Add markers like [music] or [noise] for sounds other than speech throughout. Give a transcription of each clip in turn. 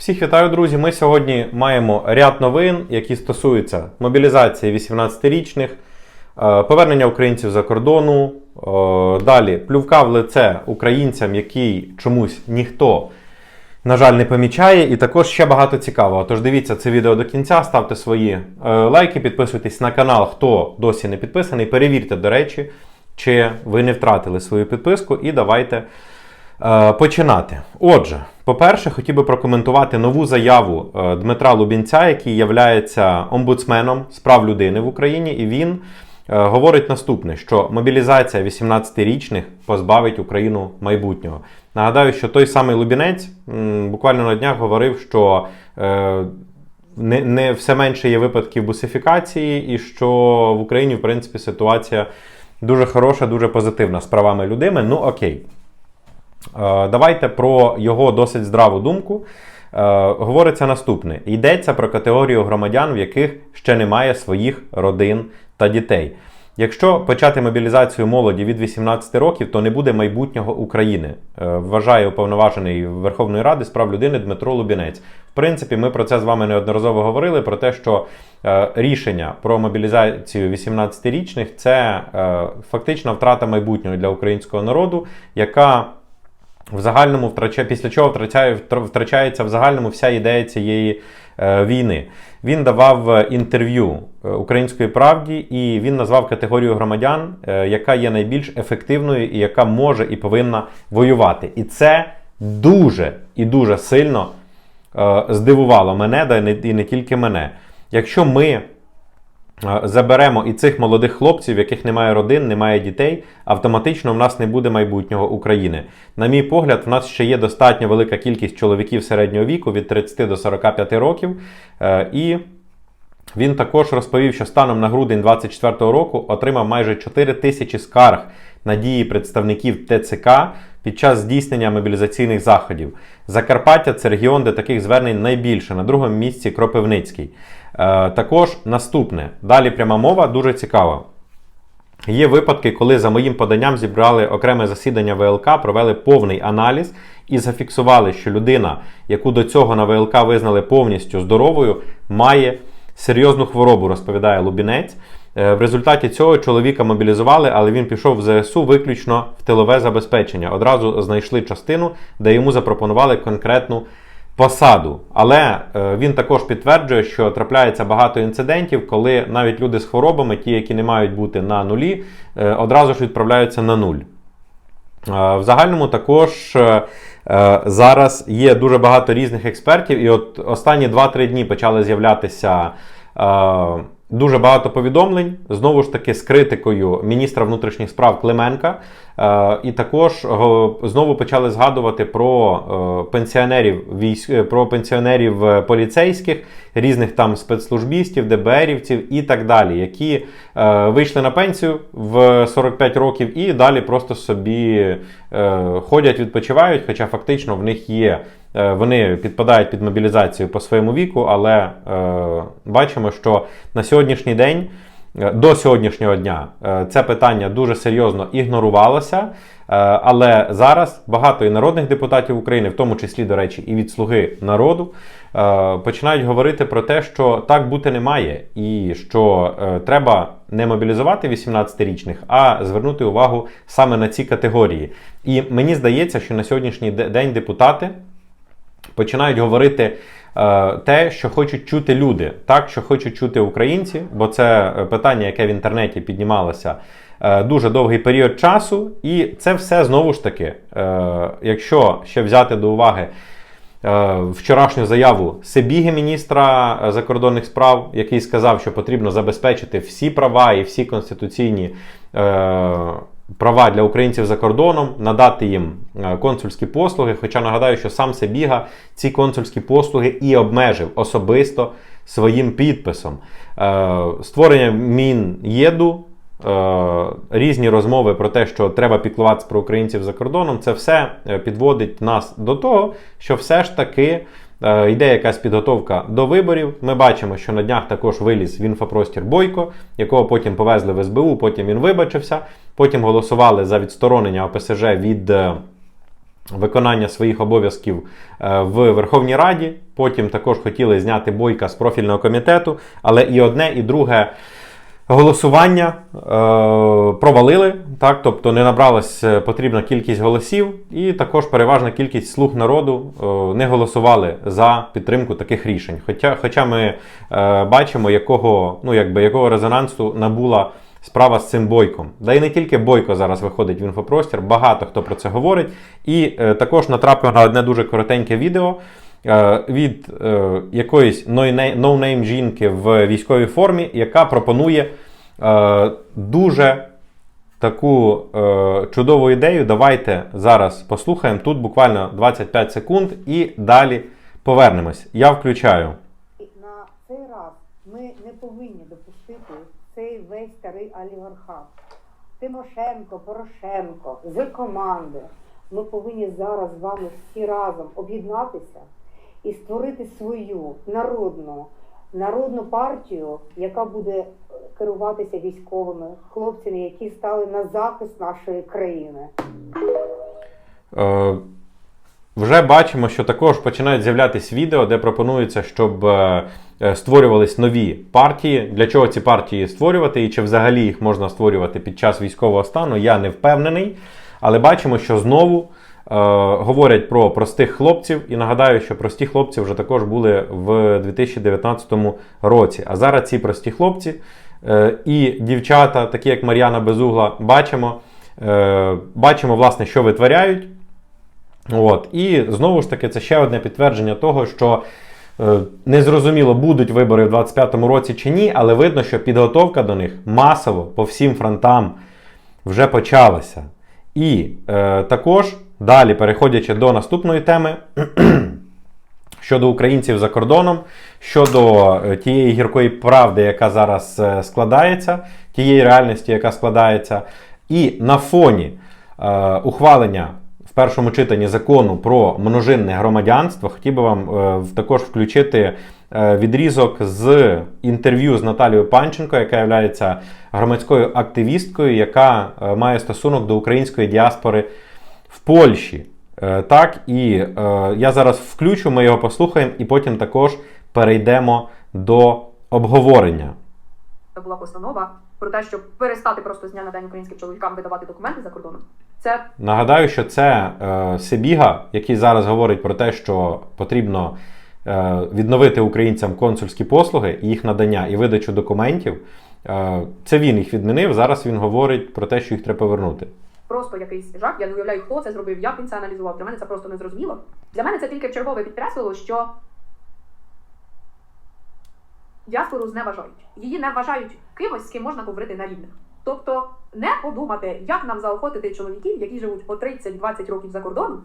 Всіх вітаю, друзі. Ми сьогодні маємо ряд новин, які стосуються мобілізації 18-річних, е, повернення українців за кордону. е, Далі плювка в лице українцям, який чомусь ніхто, на жаль, не помічає. І також ще багато цікавого. Тож дивіться це відео до кінця, ставте свої е, лайки, підписуйтесь на канал, хто досі не підписаний. Перевірте, до речі, чи ви не втратили свою підписку, і давайте. Е, Починати. Отже, по-перше, хотів би прокоментувати нову заяву е, Дмитра Лубінця, який є омбудсменом з прав людини в Україні, і він е, говорить наступне: що мобілізація 18-річних позбавить Україну майбутнього. Нагадаю, що той самий Лубінець буквально на днях говорив, що не, не все менше є випадків бусифікації, і що в Україні, в принципі, ситуація дуже хороша, дуже позитивна з правами людини. Ну окей. Е, Давайте про його досить здраву думку. Е, Говориться наступне: йдеться про категорію громадян, в яких ще немає своїх родин та дітей. Якщо почати мобілізацію молоді від 18 років, то не буде майбутнього України, е, вважає уповноважений Верховної Ради з прав людини Дмитро Лубінець. В принципі, ми про це з вами неодноразово говорили: про те, що рішення про мобілізацію 18-річних це фактична втрата майбутнього для українського народу, яка в загальному втрачає, після чого втрачає, втрачається в загальному вся ідея цієї е, війни. Він давав е, інтерв'ю е, Української правді, і він назвав категорію громадян, е, яка є найбільш ефективною і яка може і повинна воювати. І це дуже і дуже сильно е, здивувало мене, да і не, і не тільки мене. Якщо ми заберемо і цих молодих хлопців, яких немає родин, немає дітей, автоматично в нас не буде майбутнього України. На мій погляд, в нас ще є достатньо велика кількість чоловіків середнього віку від 30 до 45 років. Е, І він також розповів, що станом на грудень 2024 року отримав майже 4 тисячі скарг на дії представників ТЦК під час здійснення мобілізаційних заходів. Закарпаття це регіон, де таких звернень найбільше. На другому місці Кропивницький. Е, також наступне. Далі пряма мова дуже цікава. Є випадки, коли за моїм поданням зібрали окреме засідання ВЛК, провели повний аналіз і зафіксували, що людина, яку до цього на ВЛК визнали повністю здоровою, має серйозну хворобу, розповідає Лубінець. Е, В результаті цього чоловіка мобілізували, але він пішов в ЗСУ виключно в тилове забезпечення. Одразу знайшли частину, де йому запропонували конкретну посаду. Але е, він також підтверджує, що трапляється багато інцидентів, коли навіть люди з хворобами, ті, які не мають бути на нулі, е, одразу ж відправляються на нуль. Е, В загальному також зараз є дуже багато різних експертів, і от останні 2-3 дні почали з'являтися дуже багато повідомлень, знову ж таки, з критикою міністра внутрішніх справ Клименка. Е, І також го- знову почали згадувати про е, пенсіонерів військ, е, про пенсіонерів е, поліцейських, різних там спецслужбістів, ДБРівців і так далі, які е, вийшли на пенсію в 45 років і далі просто собі е, ходять, відпочивають, хоча фактично в них є. е, Вони підпадають під мобілізацію по своєму віку, але е, бачимо, що на сьогоднішній день, е, до сьогоднішнього дня, е, це питання дуже серйозно ігнорувалося. Е, Але зараз багато і народних депутатів України, в тому числі, до речі, і від Слуги народу, е, починають говорити про те, що так бути не має, і що е, треба не мобілізувати 18-річних, а звернути увагу саме на ці категорії. І мені здається, що на сьогоднішній день депутати починають говорити е, те, що хочуть чути люди, так, що хочуть чути українці, бо це е, питання, яке в інтернеті піднімалося е, дуже довгий період часу, і це все знову ж таки, якщо ще взяти до уваги. Вчорашню заяву Сибіги, міністра закордонних справ, який сказав, що потрібно забезпечити всі права і всі конституційні права для українців за кордоном, надати їм е, консульські послуги. Хоча нагадаю, що сам Себіга ці консульські послуги і обмежив особисто своїм підписом. Е, Створення Мін'єду. е, Різні розмови про те, що треба піклуватися про українців за кордоном, це все підводить нас до того, що все ж таки йде якась підготовка до виборів. Ми бачимо, що на днях також виліз в інфопростір Бойко, якого потім повезли в СБУ, потім він вибачився, потім голосували за відсторонення ОПСЖ від е, виконання своїх обов'язків е, в Верховній Раді. Потім також хотіли зняти бойка з профільного комітету, але і одне, і друге. Голосування е, провалили, так, тобто не набралась е, потрібна кількість голосів, і також переважна кількість слуг народу е, не голосували за підтримку таких рішень. Хоча, хоча ми е, бачимо, якого, ну, якби, якого резонансу набула справа з цим бойком. Да і не тільки бойко зараз виходить в інфопростір, багато хто про це говорить. І е, також натрапив на одне дуже коротеньке відео. Е, Від е, якоїсь ноунейм жінки в військовій формі, яка пропонує е, дуже таку чудову ідею. Давайте зараз послухаємо. Тут буквально 25 секунд і далі повернемось. Я включаю. на цей раз ми не повинні допустити цей весь старий олігархат. Тимошенко, Порошенко, з команди. Ми повинні зараз з вами всі разом об'єднатися і створити свою народну, народну партію, яка буде е, керуватися військовими хлопцями, які стали на захист нашої країни. Е, вже бачимо, що також починають з'являтися відео, де пропонується, щоб е, е, створювались нові партії. Для чого ці партії створювати і чи взагалі їх можна створювати під час військового стану, я не впевнений. Але бачимо, що знову говорять про простих хлопців. І нагадаю, що прості хлопці вже також були в 2019 році. А зараз ці прості хлопці е, і дівчата, такі як Мар'яна Безугла, бачимо, е, бачимо, власне, що витворяють. От. І знову ж таки, це ще одне підтвердження того, що е, незрозуміло, будуть вибори в 2025 році чи ні, але видно, що підготовка до них масово по всім фронтам вже почалася. І е, також далі, переходячи до наступної теми, [clears throat] щодо українців за кордоном, щодо е, тієї гіркої правди, яка зараз е, складається, тієї реальності, яка складається, і на фоні е, ухвалення в першому читанні закону про множинне громадянство, хотів би вам е, також включити е, відрізок з інтерв'ю з Наталією Панченко, яка є громадською активісткою, яка має стосунок до української діаспори в Польщі. Е, Так, і е, я зараз включу, ми його послухаємо, і потім також перейдемо до обговорення. Це була постанова про те, щоб перестати просто з дня на день українським чоловікам видавати документи за кордоном. Це Нагадаю, що це е, Сибіга, який зараз говорить про те, що потрібно е, відновити українцям консульські послуги, і їх надання і видачу документів. Е, це він їх відмінив. Зараз він говорить про те, що їх треба повернути. Просто якийсь жах. Я не уявляю, хто це зробив, як він це аналізував. Для мене це просто незрозуміло. Для мене це тільки вчергове підкреслило, що діаспору зневажають. Її не вважають кимось, з ким можна говорити на рівних. Тобто не подумати, як нам заохотити чоловіків, які живуть по 30-20 років за кордоном,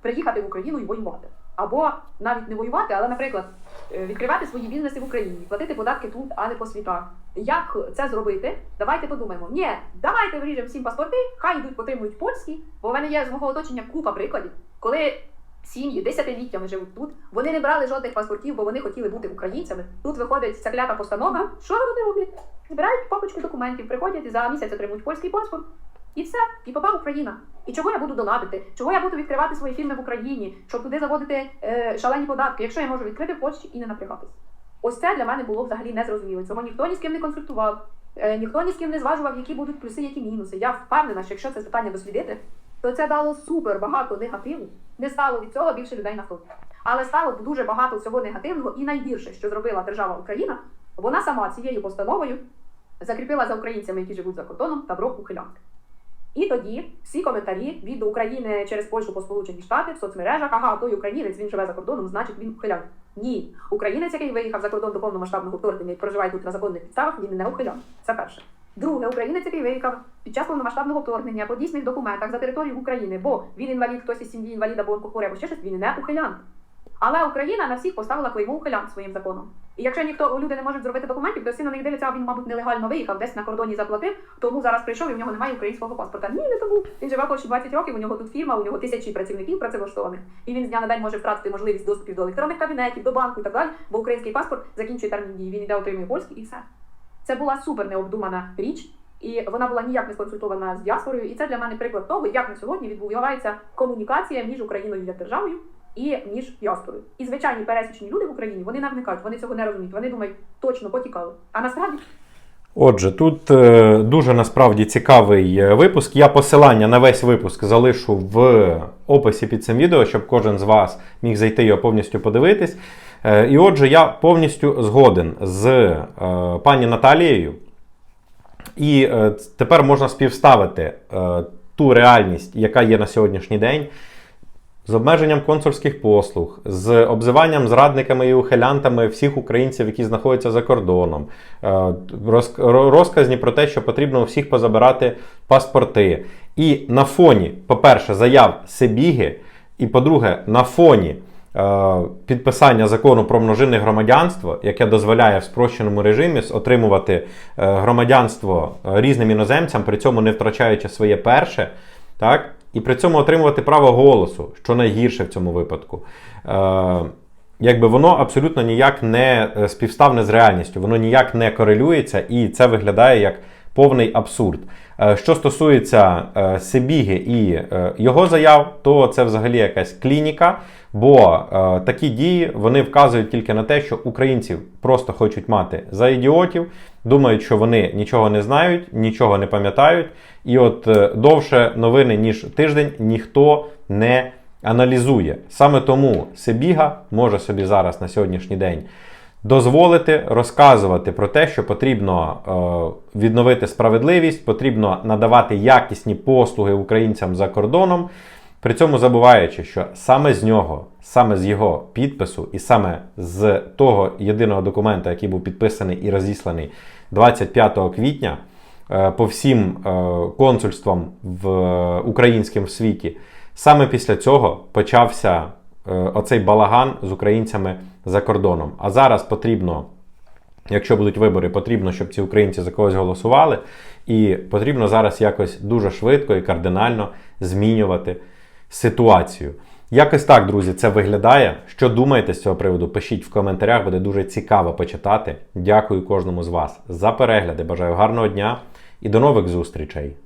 приїхати в Україну і воювати. Або навіть не воювати, але, наприклад, відкривати свої бізнеси в Україні, платити податки тут, а не по світах. Як це зробити? Давайте подумаємо. Ні, давайте виріжемо всім паспорти, хай йдуть потримують польські, бо в мене є з мого оточення купа прикладів, коли сім'ї десятиліттями живуть тут, вони не брали жодних паспортів, бо вони хотіли бути українцями. Тут виходить ця клята постанова. Що вони роблять? Збирають папочку документів, приходять і за місяць отримують польський паспорт. І все, і попав Україна. І чого я буду донатити? Чого я буду відкривати свої фірми в Україні, щоб туди заводити е, шалені податки, якщо я можу відкрити в Польщі і не напрягатись? Ось це для мене було взагалі незрозуміло. Цього ніхто ні з ким не консультував, е, ніхто ні з ким не зважував, які будуть плюси, які мінуси. Я впевнена, що якщо це питання дослідити, то це дало супер багато негативу. Не стало від цього більше людей на фронті. Але стало дуже багато всього негативного, і найгірше, що зробила держава Україна, вона сама цією постановою закріпила за українцями, які живуть за кордоном, табро ухилянки. І тоді всі коментарі від України через Польщу по Сполучені Штати в соцмережах, ага, той українець він живе за кордоном, значить він ухилян. Ні, українець, який виїхав за кордон до повномасштабного вторгнення і проживає тут на законних підставах, він не ухилян. Це перше. Друге, українець, який виїхав під час повномасштабного вторгнення по дійсних документах за територію України, бо він інвалід, хтось із сім'ї інваліда, бо онкохворий або ще щось, він не ухилян. Але Україна на всіх поставила клеймо ухилян своїм законом. І якщо ніхто люди не можуть зробити документів, то всі на них дивляться, а він, мабуть, нелегально виїхав, десь на кордоні заплатив, тому зараз прийшов і в нього немає українського паспорта. Ні, не тому. Він живе Польщі 20 років, у нього тут фірма, у нього тисячі працівників працевлаштованих. І він з дня на день може втратити можливість доступів до електронних кабінетів, до банку і так далі, бо український паспорт закінчує термін дії. Він іде отримує польський і все. Це була супер необдумана річ. І вона була ніяк не сконсультована з діаспорою. І це для мене приклад того, як на сьогодні відбувається комунікація між Україною як державою і між діаспорою. І звичайні пересічні люди в Україні вони не вникають, вони цього не розуміють. Вони думають, точно потікали. А насправді Отже, тут е, дуже насправді цікавий е, випуск. Я посилання на весь випуск залишу в описі під цим відео, щоб кожен з вас міг зайти його повністю подивитись. Е, і отже, я повністю згоден з пані Наталією. І тепер можна співставити ту реальність, яка є на сьогоднішній день, з обмеженням консульських послуг, з обзиванням зрадниками і ухилянтами всіх українців, які знаходяться за кордоном, е, розказні про те, що потрібно у всіх позабирати паспорти. І на фоні, по-перше, заяв Сибіги, і по-друге, на фоні е, підписання закону про множинне громадянство, яке дозволяє в спрощеному режимі отримувати е, громадянство різним іноземцям, при цьому не втрачаючи своє перше, так? І при цьому отримувати право голосу, що найгірше в цьому випадку. Е, Якби воно абсолютно ніяк не е, співставне з реальністю, воно ніяк не корелюється, і це виглядає як повний абсурд. Е, Що стосується е, Сибіги і е, його заяв, то це взагалі якась клініка, бо такі дії вони вказують тільки на те, що українців просто хочуть мати за ідіотів, думають, що вони нічого не знають, нічого не пам'ятають, і от довше новини ніж тиждень ніхто не аналізує. Саме тому Сибіга може собі зараз на сьогоднішній день дозволити розказувати про те, що потрібно е, відновити справедливість, потрібно надавати якісні послуги українцям за кордоном. При цьому забуваючи, що саме з нього, саме з його підпису, і саме з того єдиного документа, який був підписаний і розісланий 25 квітня е, по всім е, консульствам в е, українським в світі, саме після цього почався оцей балаган з українцями за кордоном. А зараз потрібно якщо будуть вибори, потрібно, щоб ці українці за когось голосували. І потрібно зараз якось дуже швидко і кардинально змінювати ситуацію. Якось так, друзі, це виглядає. Що думаєте з цього приводу? Пишіть в коментарях, буде дуже цікаво почитати. Дякую кожному з вас за перегляди. Бажаю гарного дня і до нових зустрічей!